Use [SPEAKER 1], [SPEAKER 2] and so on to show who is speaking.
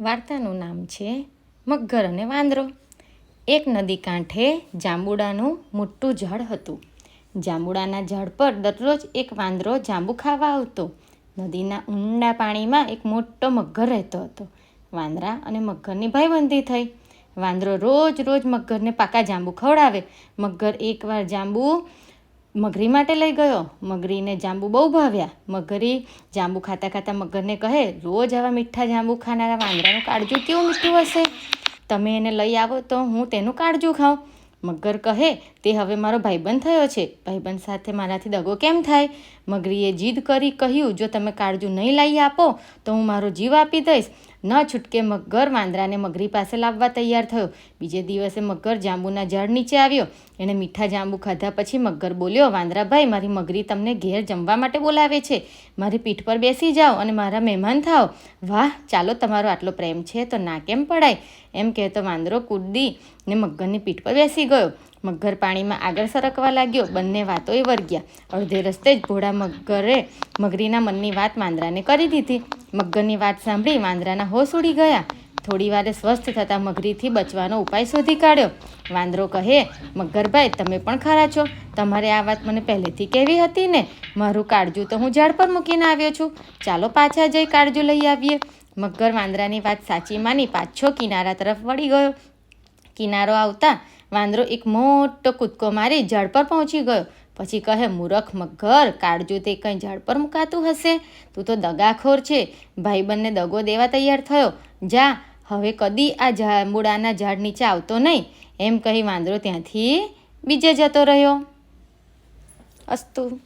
[SPEAKER 1] વાર્તાનું નામ છે મગર અને વાંદરો. એક નદી કાંઠે જાંબુડાનું મોટું ઝાડ હતું. જાંબુડાના ઝાડ પર દરરોજ એક વાંદરો જાંબુ ખાવા આવતો. નદીના ઊંડા પાણીમાં એક મોટો મગર રહેતો હતો. વાંદરા અને મગરની ભાઈબંધી થઈ. વાંદરો રોજ રોજ મગરને પાકા જાંબુ ખવડાવે. મગર એકવાર જાંબુ મગરી માટે લઈ ગયો. મગરીને જાંબુ બહુ ભાવ્યા. મગરી જાંબુ ખાતા ખાતા મગરને કહે, રોજ આવા મીઠા જાંબુ ખાનારા વાંદરાનું કાળજું કેવું મીઠું હશે? તમે એને લઈ આવો તો હું તેનું કાળજું ખાઉં. મગર કહે, તે હવે મારો ભાઈબંધ થયો છે. ભાઈબંધ સાથે મારાથી દગો કેમ થાય? મગરીએ જીદ કરી કહ્યું, જો તમે કાળજું નહીં લાવી આપો, તો હું મારો જીવ આપી દઈશ. ન છૂટકે મગર વાંદરાને મગરી પાસે લાવવા તૈયાર થયો. બીજે દિવસે મગર જાંબુના ઝાડ નીચે આવ્યો. એણે મીઠા જાંબુ ખાધા પછી મગર બોલ્યો, વાંદરાભાઈ, મારી મગરી તમને ઘેર જમવા માટે બોલાવે છે. મારી પીઠ પર બેસી જાઓ અને મારા મહેમાન થાઓ. વાહ, ચાલો, તમારો આટલો પ્રેમ છે તો ના કેમ પડાય? એમ કહેતો વાંદરો કૂદી ને મગરની પીઠ પર બેસી ગયો. મગર પાણીમાં આગળ સરકવા લાગ્યો. બંને વાતોએ વર્ગ્યા અડધે રસ્તે જ ભોળા મગરે, મગરીના મનની વાત વાંદરાને કરી દીધી. મગરની વાત સાંભળી વાંદરાના હોશ ઉડી ગયા. થોડી વારે સ્વસ્થ થતાં મગરીથી બચવાનો ઉપાય શોધી કાઢ્યો. વાંદરો કહે, મગરભાઈ, તમે પણ ખરા છો. તમારે આ વાત મને પહેલેથી કહેવી હતી ને. મારું કાળજું તો હું ઝાડ પર મૂકીને આવ્યો છું. ચાલો પાછા જઈ કાળજું લઈ આવીએ. મગર વાંદરાની વાત સાચી માની પાછો કિનારા તરફ વળી ગયો. કિનારો આવતા વાંદરો એક મોટો કૂદકો મારી ઝાડ પર પહોંચી ગયો. પછી કહે, મૂરખ મગર કાળજું તે કંઈ ઝાડ પર મુકાતું હશે. તું તો દગાખોર છે. ભાઈ બંને દગો દેવા તૈયાર થયો. જા, હવે કદી આ જાંબુડાના ઝાડ નીચે આવતો નહીં. એમ કહી વાંદરો ત્યાંથી બીજે જતો રહ્યો. અસ્તુ.